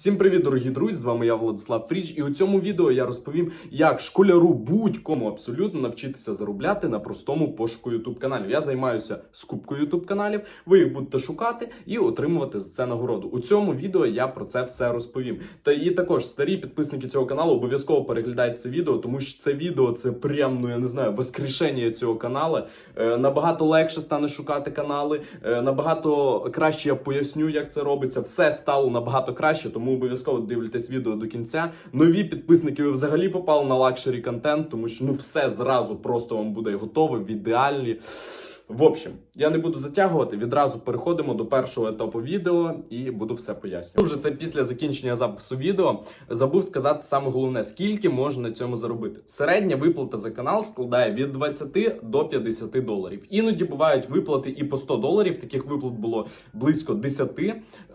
Всім привіт, дорогі друзі! З вами я Владислав Фріч, і у цьому відео я розповім, як школяру будь-кому абсолютно навчитися заробляти на простому пошуку YouTube каналів. Я займаюся скупкою YouTube каналів. Ви їх будете шукати і отримувати за це нагороду. У цьому відео я про це все розповім. Та і також старі підписники цього каналу обов'язково переглядайте це відео, тому що це відео це прям, ну я не знаю, воскрешення цього каналу. Е, набагато легше стане шукати канали, е, набагато краще я поясню, як це робиться. Все стало набагато краще, тому обов'язково дивляйтесь відео до кінця. Нові підписники ви взагалі попали на лакшері контент, тому що ну все зразу просто вам буде готове в ідеальні. В общем, я не буду затягувати. Відразу переходимо до першого етапу відео і буду все пояснювати. Вже це після закінчення запису відео. Забув сказати саме головне, скільки можна на цьому заробити. Середня виплата за канал складає від 20 до 50 доларів. Іноді бувають виплати і по 100 доларів. Таких виплат було близько 10,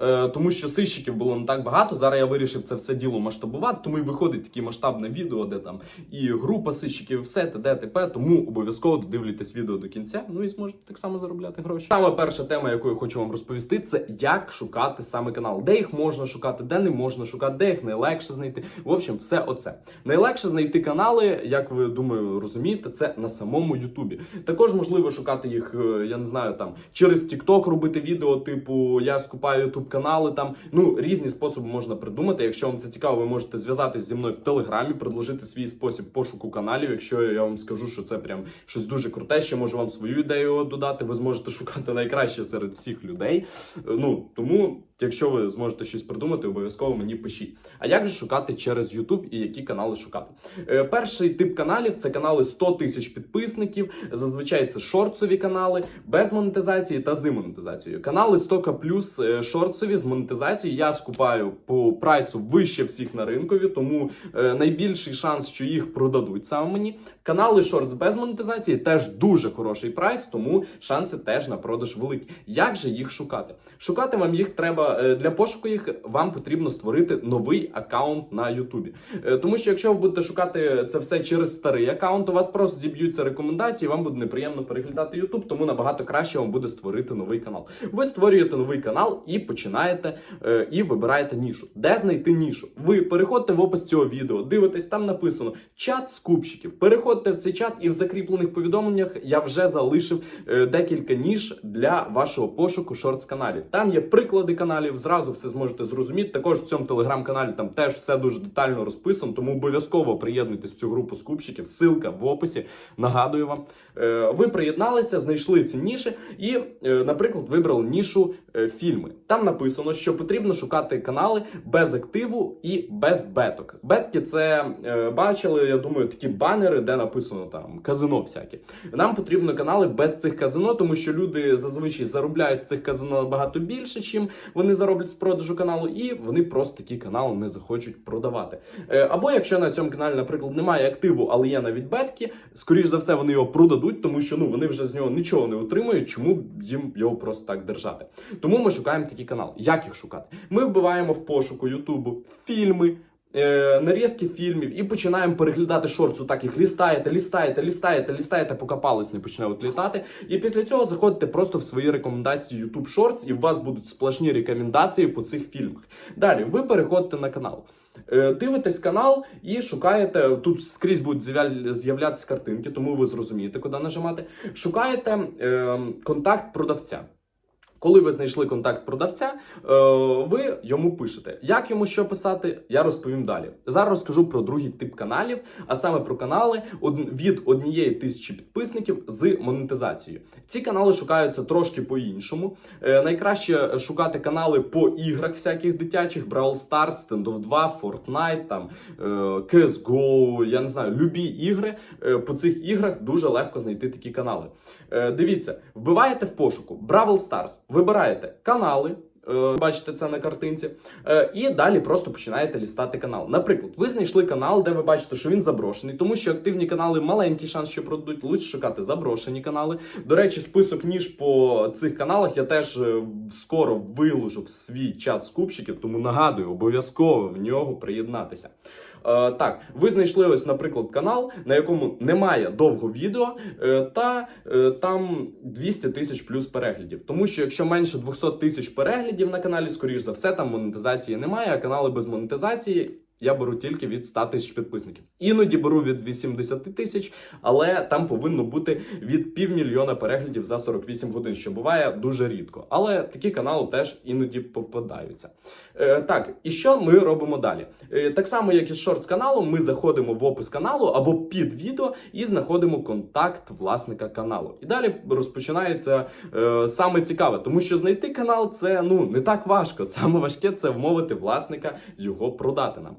е, тому що сищиків було не так багато. Зараз я вирішив це все діло масштабувати, тому і виходить таке масштабне відео, де там і група сищиків, все т.д. т.п. Тому обов'язково додивлюйтесь відео до кінця. Ну і зможете так само заробляти гроші. Саме перша тема, яку я хочу вам розповісти, це як шукати саме канал, де їх можна шукати, де не можна шукати, де їх найлегше знайти. В общем, все оце. Найлегше знайти канали, як ви думаю, розумієте, це на самому Ютубі. Також можливо шукати їх, е, я не знаю, там через TikTok робити відео, типу я скупаю Ютуб канали. Там ну різні способи можна придумати. Якщо вам це цікаво, ви можете зв'язатись зі мною в телеграмі, предложити свій спосіб пошуку каналів. Якщо я вам скажу, що це прям щось дуже круте, ще можу вам свою ідею додати. Ви зможете шукати найкраще серед всіх людей. Е, Ну тому, якщо ви зможете щось придумати, обов'язково мені пишіть. А як же шукати через YouTube і які канали шукати? Е, Перший тип каналів це канали 100 тисяч підписників. Зазвичай це шортсові канали без монетизації та з монетизацією. Канали 100к плюс е, шортсові з монетизацією я скупаю по прайсу вище всіх на ринкові, тому е, найбільший шанс, що їх продадуть саме мені. Канали шортс без монетизації теж дуже хороший прайс, тому шанси теж на продаж великі. Як же їх шукати? Шукати вам їх треба е, для пошуку їх. Вам потрібно створити новий аккаунт на Ютубі. Е, Тому що якщо ви будете шукати це все через старий аккаунт, у вас просто зіб'ються рекомендації, вам буде неприємно переглядати Ютуб, тому набагато краще вам буде створити новий канал. Ви створюєте новий канал і починаєте е, і вибираєте нішу. Де знайти нішу? Ви переходите в опис цього відео, дивитесь, там написано чат скупщиків. Переходите в цей чат, і в закріплених повідомленнях я вже залишив декілька ніж для вашого пошуку шортс каналів. Там є приклади каналів, зразу все зможете зрозуміти. Також в цьому телеграм-каналі там теж все дуже детально розписано, тому обов'язково приєднуйтесь в цю групу скупщиків. Ссылка в описі. Нагадую вам. Е, Ви приєдналися, знайшли ці ніші і, е, наприклад, вибрали нішу фільми. Там написано, що потрібно шукати канали без активу і без беток. Бетки це е, бачили, я думаю, такі банери, де написано там казино всякі. Нам потрібно канали без цих казино, тому що люди зазвичай заробляють з цих казино набагато більше, чим вони зароблять з продажу каналу, і вони просто такі канали не захочуть продавати. Е, Або якщо на цьому каналі, наприклад, немає активу, але є навіть бетки, скоріш за все, вони його продадуть, тому що ну вони вже з нього нічого не отримують, чому б їм його просто так держати. Тому ми шукаємо такі канали. Як їх шукати? Ми вбиваємо в пошуку Ютубу фільми. е, Нарізки фільмів і починаємо переглядати шорцу. Так їх лістаєте, лістаєте, лістаєте, лістаєте, поки палець не почне от літати. І після цього заходите просто в свої рекомендації YouTube Shorts, і у вас будуть сплошні рекомендації по цих фільмах. Далі ви переходите на канал. Е, Дивитесь канал і шукаєте. Тут скрізь будуть з'являтися картинки, тому ви зрозумієте, куди нажимати. Шукаєте е, контакт продавця. Коли ви знайшли контакт продавця, е, ви йому пишете. Як йому що писати, я розповім далі. Зараз розкажу про другий тип каналів, а саме про канали від однієї тисячі підписників з монетизацією. Ці канали шукаються трошки по-іншому. Е, Найкраще шукати канали по іграх всяких дитячих: Brawl Stars, Standoff 2, Fortnite, там е, CSGO, я не знаю, любі ігри. По цих іграх дуже легко знайти такі канали. Дивіться, вбиваєте в пошуку Brawl Stars, вибираєте канали. е, Бачите це на картинці, Е, і далі просто починаєте лістати канал. Наприклад, ви знайшли канал, де ви бачите, що він заброшений, тому що активні канали маленький шанс, що продадуть. Лучше шукати заброшені канали. До речі, список ніж по цих каналах я теж е, скоро виложу в свій чат скупщиків, тому нагадую, обов'язково в нього приєднатися. Е, так, ви знайшли ось, наприклад, канал, на якому немає довго відео, е, та е, там 200 тисяч плюс переглядів. Тому що якщо менше 200 тисяч переглядів на каналі, скоріш за все, там монетизації немає, а канали без монетизації. Я беру тільки від 100 тисяч підписників. Іноді беру від 80 тисяч, але там повинно бути від півмільйона переглядів за 48 годин, що буває дуже рідко. Але такі канали теж іноді попадаються. Е, так, і що ми робимо далі? Е, так само, як і з шортс каналом, ми заходимо в опис каналу або під відео і знаходимо контакт власника каналу. І далі розпочинається е, саме цікаве, тому що знайти канал це ну не так важко. Саме важке це вмовити власника його продати нам.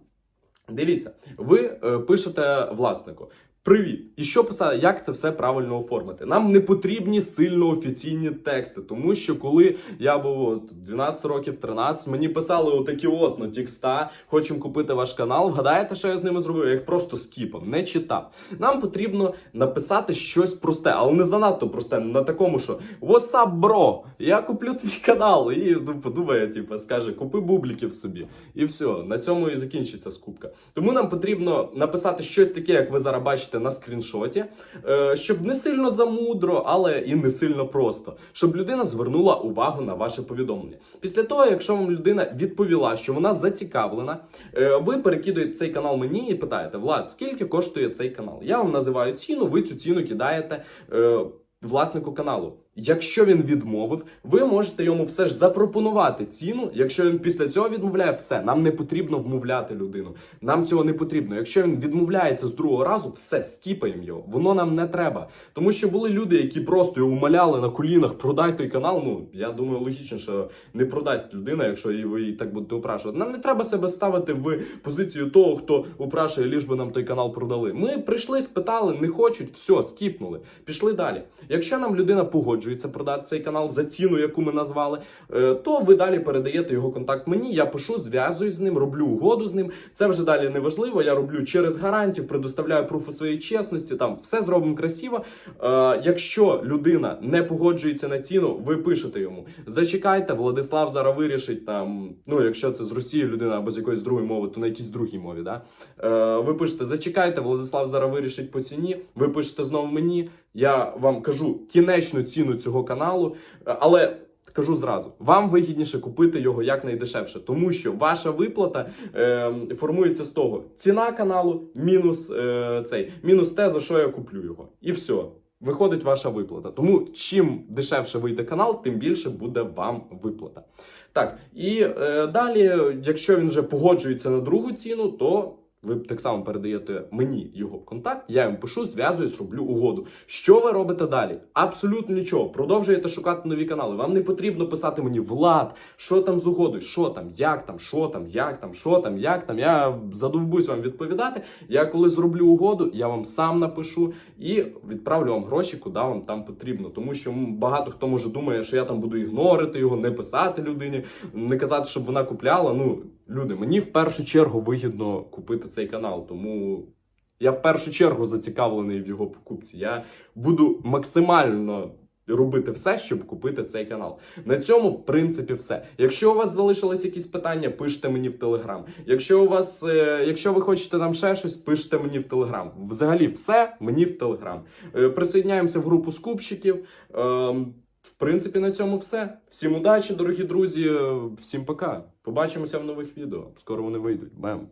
Дивіться, ви е, пишете власнику. Привіт! І що писати, як це все правильно оформити? Нам не потрібні сильно офіційні тексти, тому що коли я був 12 років, 13, мені писали отакі от на текста, хочемо купити ваш канал. Вгадаєте, що я з ними зробив? Я їх просто скіпав, не читав. Нам потрібно написати щось просте, але не занадто просте, на такому, що What's up, bro? Я куплю твій канал. І ну, подумає, типу, скаже, купи бубліків собі. І все, на цьому і закінчиться скупка. Тому нам потрібно написати щось таке, як ви зараз бачите на скріншоті, е, щоб не сильно замудро, але і не сильно просто, щоб людина звернула увагу на ваше повідомлення. Після того, якщо вам людина відповіла, що вона зацікавлена, е, ви перекидуєте цей канал мені і питаєте: Влад, скільки коштує цей канал? Я вам називаю ціну, ви цю ціну кидаєте. е, Власнику каналу, якщо він відмовив, ви можете йому все ж запропонувати ціну. Якщо він після цього відмовляє, все нам не потрібно вмовляти людину. Нам цього не потрібно. Якщо він відмовляється з другого разу, все скіпаємо його. Воно нам не треба. Тому що були люди, які просто його умоляли на колінах, продай той канал. Ну я думаю, логічно, що не продасть людина, якщо ви її так будете упрашувати. Нам не треба себе ставити в позицію того, хто упрашує, ліж би нам той канал продали. Ми прийшли, спитали, не хочуть, все, скіпнули. Пішли далі. Якщо нам людина погоджується продати цей канал за ціну, яку ми назвали, е, то ви далі передаєте його контакт мені. Я пишу, зв'язуюсь з ним, роблю угоду з ним. Це вже далі не важливо. Я роблю через гарантів, предоставляю пруфи своєї чесності. Там все зробимо красиво. Е, Якщо людина не погоджується на ціну, ви пишете йому: зачекайте, Владислав зараз вирішить там. Ну, якщо це з Росії людина або з якоїсь другої мови, то на якійсь другій мові. Да? Е, Ви пишете, зачекайте, Владислав зараз вирішить по ціні. Ви пишете знову мені. Я вам кажу кінечну ціну цього каналу, е, але. Кажу зразу, вам вигідніше купити його якнайдешевше, тому що ваша виплата е, формується з того: ціна каналу мінус е, цей, мінус те, за що я куплю його. І все. Виходить ваша виплата. Тому чим дешевше вийде канал, тим більше буде вам виплата. Так, і е, далі, якщо він вже погоджується на другу ціну, то ви так само передаєте мені його контакт, я йому пишу, зв'язуюсь, роблю угоду. Що ви робите далі? Абсолютно нічого. Продовжуєте шукати нові канали. Вам не потрібно писати мені Влад, що там з угодою, що там, як там, що там, як там, що там, як там. Я задовбусь вам відповідати. Я коли зроблю угоду, я вам сам напишу і відправлю вам гроші, куди вам там потрібно. Тому що багато хто може думає, що я там буду ігнорити його, не писати людині, не казати, щоб вона купляла. Ну, люди, мені в першу чергу вигідно купити цей канал, тому. Я в першу чергу зацікавлений в його покупці. Я буду максимально робити все, щоб купити цей канал. На цьому, в принципі, все. Якщо у вас залишились якісь питання, пишіть мені в Телеграм. Якщо у вас, е, якщо ви хочете там ще щось, пишіть мені в Телеграм. Взагалі, все мені в Телеграм. Е, присоединяємося в групу скупщиків. Ем, в принципі, на цьому все. Всім удачі, дорогі друзі. Всім пока. Побачимося в нових відео. Скоро вони вийдуть. Бем.